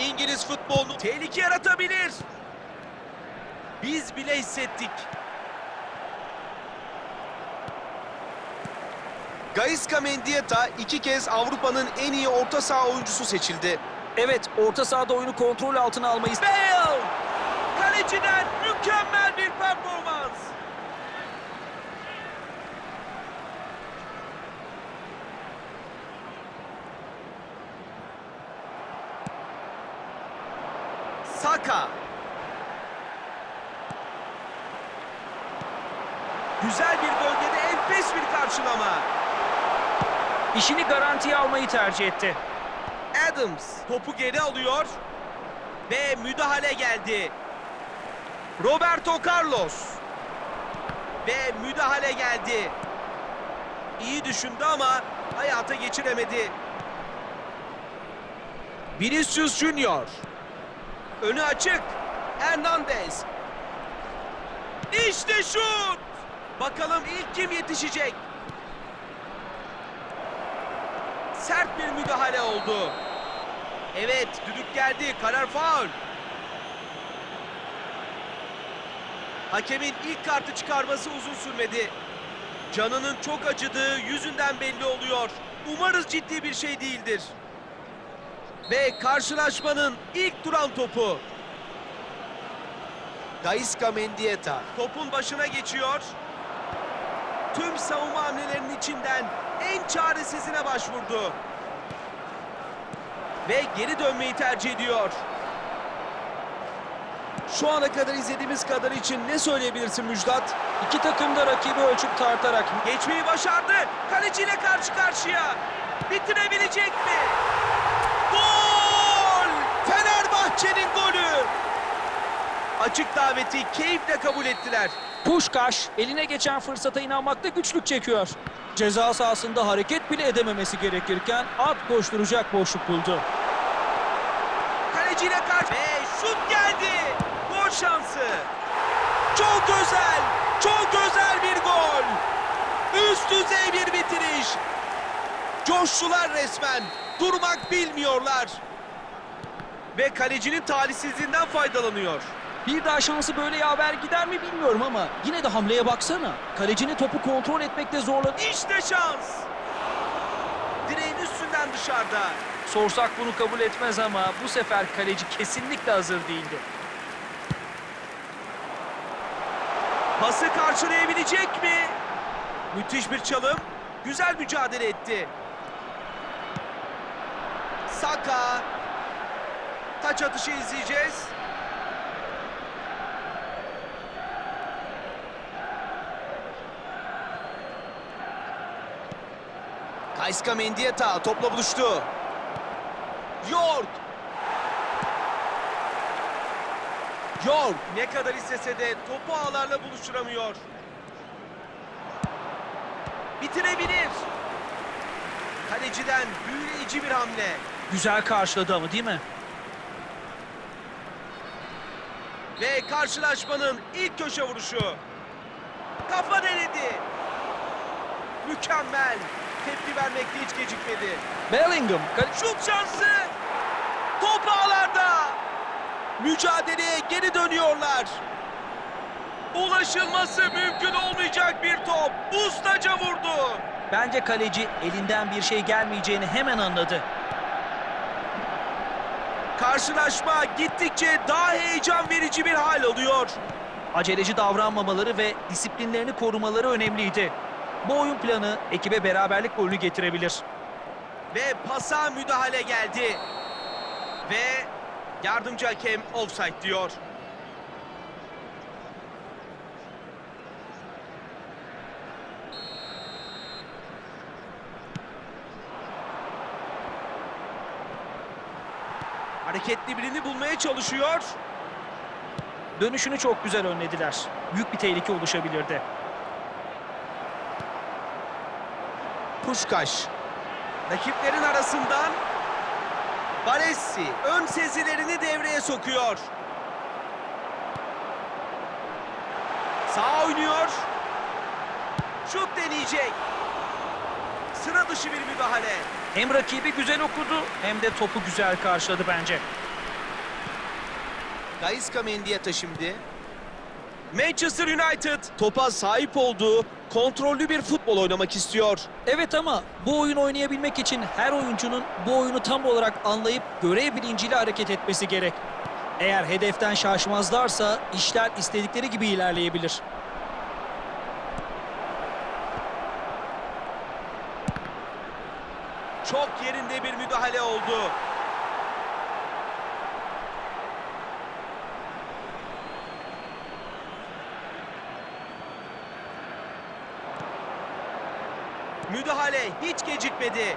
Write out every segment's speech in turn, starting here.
İngiliz futbolunu tehlike yaratabilir. Biz bile hissettik. Gaisca Mendieta iki kez Avrupa'nın en iyi orta saha oyuncusu seçildi. Evet, orta sahada oyunu kontrol altına almayı... Bale! Kaleciden mükemmel bir performans. Saka. Güzel bir bölgede enfes bir karşılama. işini garantiye almayı tercih etti. Adams topu geri alıyor ve müdahale geldi. Roberto Carlos ve müdahale geldi. İyi düşündü ama hayata geçiremedi. Vinicius Junior. Önü açık. Hernandez. İşte şut. Bakalım ilk kim yetişecek? Sert bir müdahale oldu. Evet, düdük geldi. Karar faul. Hakemin ilk kartı çıkarması uzun sürmedi. Canının çok acıdığı yüzünden belli oluyor. Umarız ciddi bir şey değildir. Ve karşılaşmanın ilk duran topu. Gaisca Mendieta topun başına geçiyor. Tüm savunma hamlelerinin içinden en çaresizine başvurdu. Ve geri dönmeyi tercih ediyor. Şu ana kadar izlediğimiz kadar için ne söyleyebilirsin Müjdat? İki takım da rakibi ölçüp tartarak Geçmeyi başardı. Kaleciyle karşı karşıya. Bitirebilecek mi? Fenerbahçe'nin golü. Açık daveti keyifle kabul ettiler. Puşkaş eline geçen fırsata inanmakta güçlük çekiyor. Ceza sahasında hareket bile edememesi gerekirken at koşturacak boşluk buldu. Kaleciyle karşı ve şut geldi. Gol şansı. Çok özel, çok özel bir gol. Üst düzey bir bitiriş. Coştular resmen. Durmak bilmiyorlar. Ve kalecinin talihsizliğinden faydalanıyor. Bir daha şansı böyle yaver gider mi bilmiyorum ama yine de hamleye baksana. Kalecinin topu kontrol etmekte zorladı. İşte şans. Direğin üstünden dışarıda. Sorsak bunu kabul etmez ama bu sefer kaleci kesinlikle hazır değildi. Pası karşılayabilecek mi? Müthiş bir çalım. Güzel mücadele etti. Saka. Taç atışı izleyeceğiz. Kayska Mendieta topla buluştu. York. York ne kadar istese de topu ağlarla buluşturamıyor. Bitirebilir. Kaleciden büyüleyici bir hamle. Güzel karşıladı ama değil mi? Ve karşılaşmanın ilk köşe vuruşu. Kafa denedi. Mükemmel. Tepki vermekte hiç gecikmedi. Bellingham Şut şansı. Top ağlarda. Mücadeleye geri dönüyorlar. Ulaşılması mümkün olmayacak bir top. Ustaca vurdu. Bence kaleci elinden bir şey gelmeyeceğini hemen anladı. Karşılaşma gittikçe daha heyecan verici bir hal alıyor. Aceleci davranmamaları ve disiplinlerini korumaları önemliydi. Bu oyun planı ekibe beraberlik golünü getirebilir. Ve pasa müdahale geldi. Ve yardımcı hakem offside diyor. Hareketli birini bulmaya çalışıyor. Dönüşünü çok güzel önlediler. Büyük bir tehlike oluşabilirdi. Puşkaş. Rakiplerin arasından Baresi ön sezilerini devreye sokuyor. Sağ oynuyor. Şut deneyecek. Sıra dışı bir müdahale. Hem rakibi güzel okudu hem de topu güzel karşıladı bence. Gaisca Mendieta şimdi. Manchester United topa sahip olduğu kontrollü bir futbol oynamak istiyor. Evet ama bu oyun oynayabilmek için her oyuncunun bu oyunu tam olarak anlayıp görev bilinciyle hareket etmesi gerek. Eğer hedeften şaşmazlarsa işler istedikleri gibi ilerleyebilir. Çok yerinde bir müdahale oldu. Müdahale hiç gecikmedi.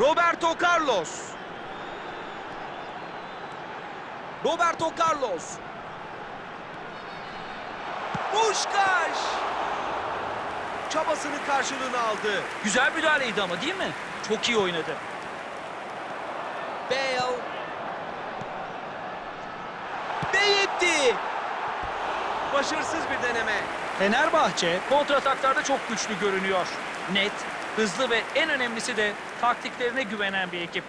Roberto Carlos. Roberto Carlos. Puşkaş. Çabasının karşılığını aldı. Güzel müdahaleydi ama değil mi? Çok iyi oynadı. Bale. Değetti. Başarısız bir deneme. Fenerbahçe kontrataklarda çok güçlü görünüyor. Net, hızlı ve en önemlisi de taktiklerine güvenen bir ekip.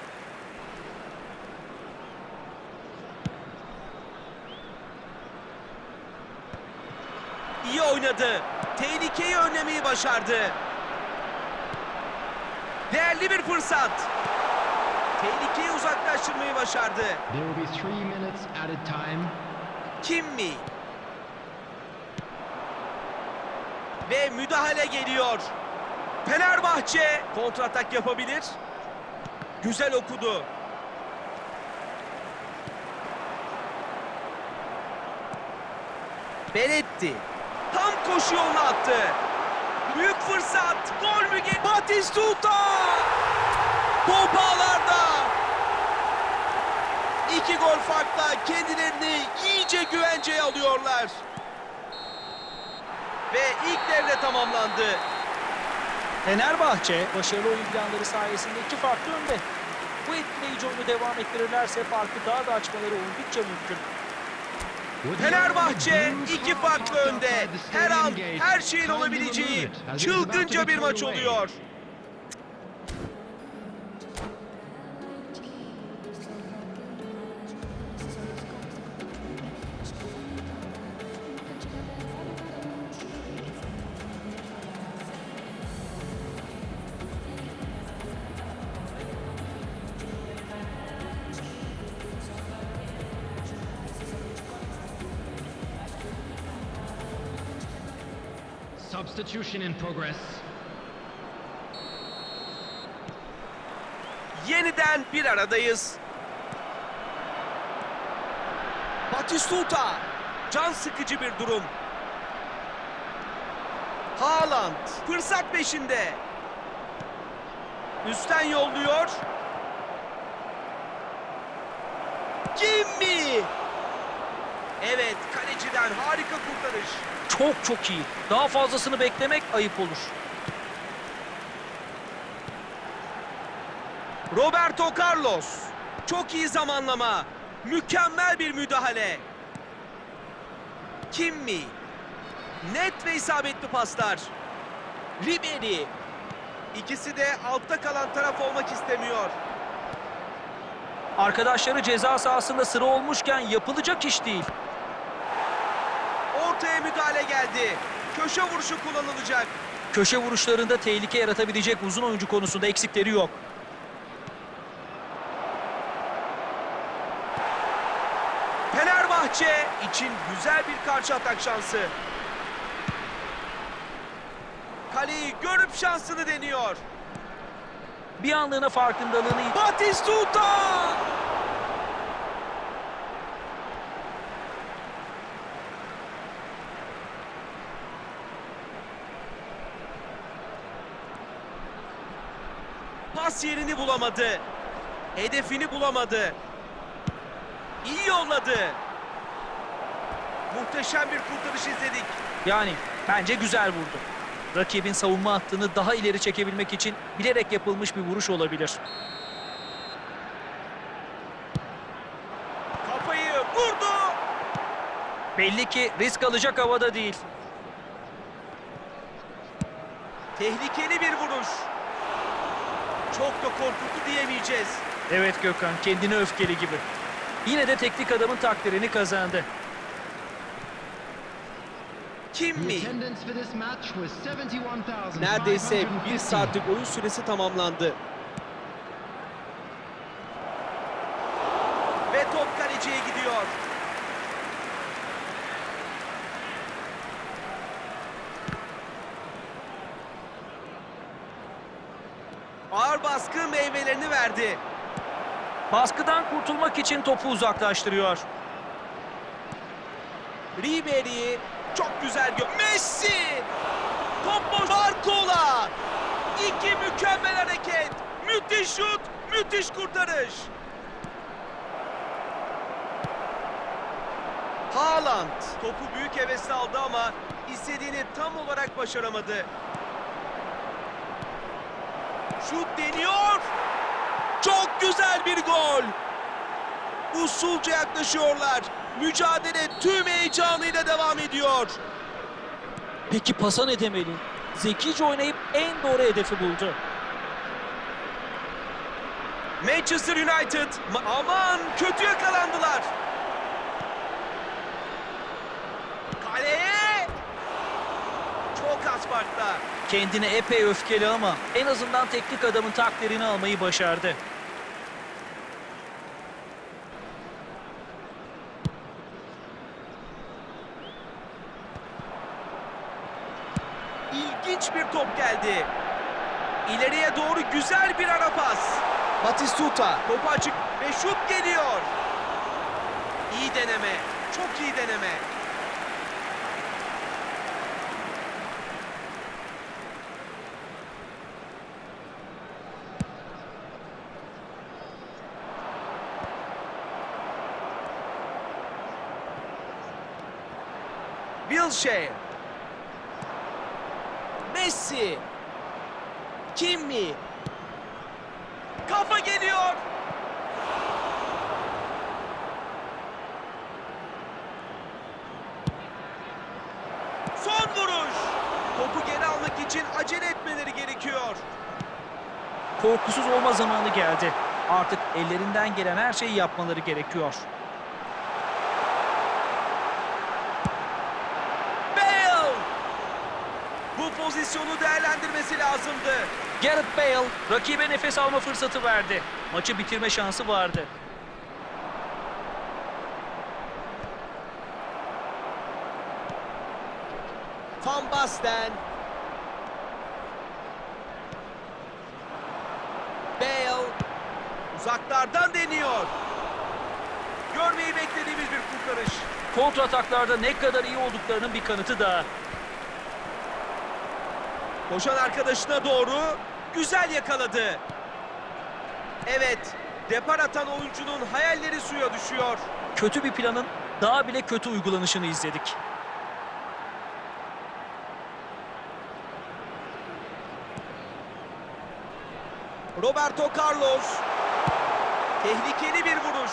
İyi oynadı. Tehlikeyi önlemeyi başardı. Değerli bir fırsat. Tehlikeyi uzaklaştırmayı başardı. There will be three minutes at a time. Kim mi? Ve müdahale geliyor. Fenerbahçe kontratak yapabilir. Güzel okudu. Beretti. Tam koşu yoluna attı. Büyük fırsat. Gol mü gel? Batistuta! Top ağlarda. İki gol farkla kendilerini iyice güvenceye alıyorlar. Ve ilk devre tamamlandı. Fenerbahçe başarılı oyun planları sayesinde iki farklı önde. Bu etkileyici oyunu devam ettirirlerse farkı daha da açmaları oldukça mümkün. Fenerbahçe iki farklı önde. Her an her şeyin olabileceği çılgınca bir maç oluyor. Substitution in progress. Yeniden bir aradayız. Batistuta. Can sıkıcı bir durum. Haaland fırsat peşinde. Üstten yolluyor. Kimmi? Evet, kaleciden harika kurtarış. Çok çok iyi. Daha fazlasını beklemek ayıp olur. Roberto Carlos. Çok iyi zamanlama. Mükemmel bir müdahale. Kimmi. Net ve isabetli paslar. Ribery. İkisi de altta kalan taraf olmak istemiyor. Arkadaşları ceza sahasında sıra olmuşken yapılacak iş değil. Ortaya müdahale geldi. Köşe vuruşu kullanılacak. Köşe vuruşlarında tehlike yaratabilecek uzun oyuncu konusunda eksikleri yok. Fenerbahçe için güzel bir karşı atak şansı. Kaleyi görüp şansını deniyor. Bir anlığına farkındalığını Batistuta! Pas yerini bulamadı. Hedefini bulamadı. İyi yolladı. Muhteşem bir kurtarış izledik. Yani bence güzel vurdu. Rakibin savunma hattını daha ileri çekebilmek için bilerek yapılmış bir vuruş olabilir. Kafayı vurdu. Belli ki risk alacak havada değil. Tehlikeli bir vuruş. Çok da korkutu diyemeyeceğiz. Evet Gökhan kendine öfkeli gibi. Yine de teknik adamın takdirini kazandı. Kim mi? attendance for this match was 71,550. Neredeyse bir saatlik oyun süresi tamamlandı. Verdi. Baskıdan kurtulmak için topu uzaklaştırıyor. Ribery çok güzel gö... Messi! Top. Barcola! İki mükemmel hareket. Müthiş şut, müthiş kurtarış. Haaland topu büyük hevesle aldı ama istediğini tam olarak başaramadı. Şut deniyor. Çok güzel bir gol. Usulca yaklaşıyorlar. Mücadele tüm heyecanıyla devam ediyor. Peki pasa ne demeli? Zekice oynayıp en doğru hedefi buldu. Manchester United ma- aman kötü yakalandılar. Kaleye çok az farkla. Kendine epey öfkeli ama en azından teknik adamın takdirini almayı başardı. İlginç bir top geldi. İleriye doğru güzel bir ara pas. Batistuta topu açık ve şut geliyor. İyi deneme. Çok iyi deneme. Wilshere. Messi. Kimmi. Kafa geliyor. Son vuruş. Topu geri almak için acele etmeleri gerekiyor. Korkusuz olma zamanı geldi. Artık ellerinden gelen her şeyi yapmaları gerekiyor. Bale! Bu pozisyonu değerlendirmesi lazımdı. Gareth Bale rakibe nefes alma fırsatı verdi. Maçı bitirme şansı vardı. Van Basten. Bale uzaklardan deniyor. Görmeyi beklediğimiz bir kurtarış. Kontra ataklarda ne kadar iyi olduklarının bir kanıtı daha. Koşan arkadaşına doğru güzel yakaladı. Evet, depar atan oyuncunun hayalleri suya düşüyor. Kötü bir planın daha bile kötü uygulanışını izledik. Roberto Carlos. Tehlikeli bir vuruş.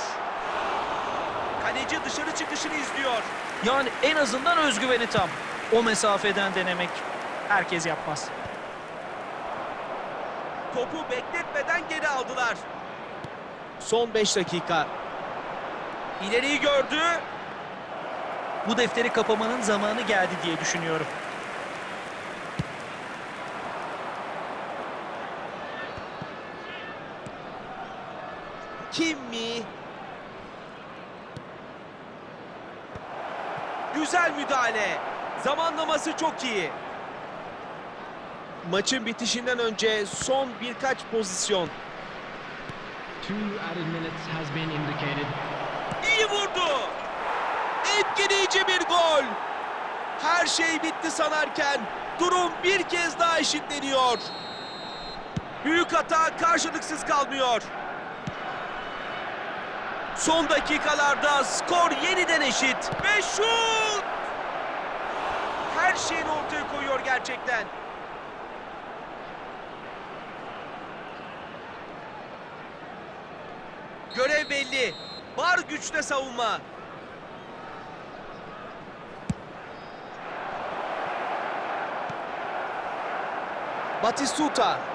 Kaleci dışarı çıkışını izliyor. Yani en azından özgüveni tam. O mesafeden denemek herkes yapmaz. Topu bekletmeden geri aldılar. Son 5 dakika. İleriyi gördü. Bu defteri kapamanın zamanı geldi diye düşünüyorum. Kim mi? Güzel müdahale. Zamanlaması çok iyi. Maçın bitişinden önce son birkaç pozisyon. İyi vurdu. Etkileyici bir gol. Her şey bitti sanarken durum bir kez daha eşitleniyor. Büyük hata karşılıksız kalmıyor. Son dakikalarda skor yeniden eşit. Ve şut! Her şeyini ortaya koyuyor gerçekten. Görev belli. Var güçte savunma. Batistuta.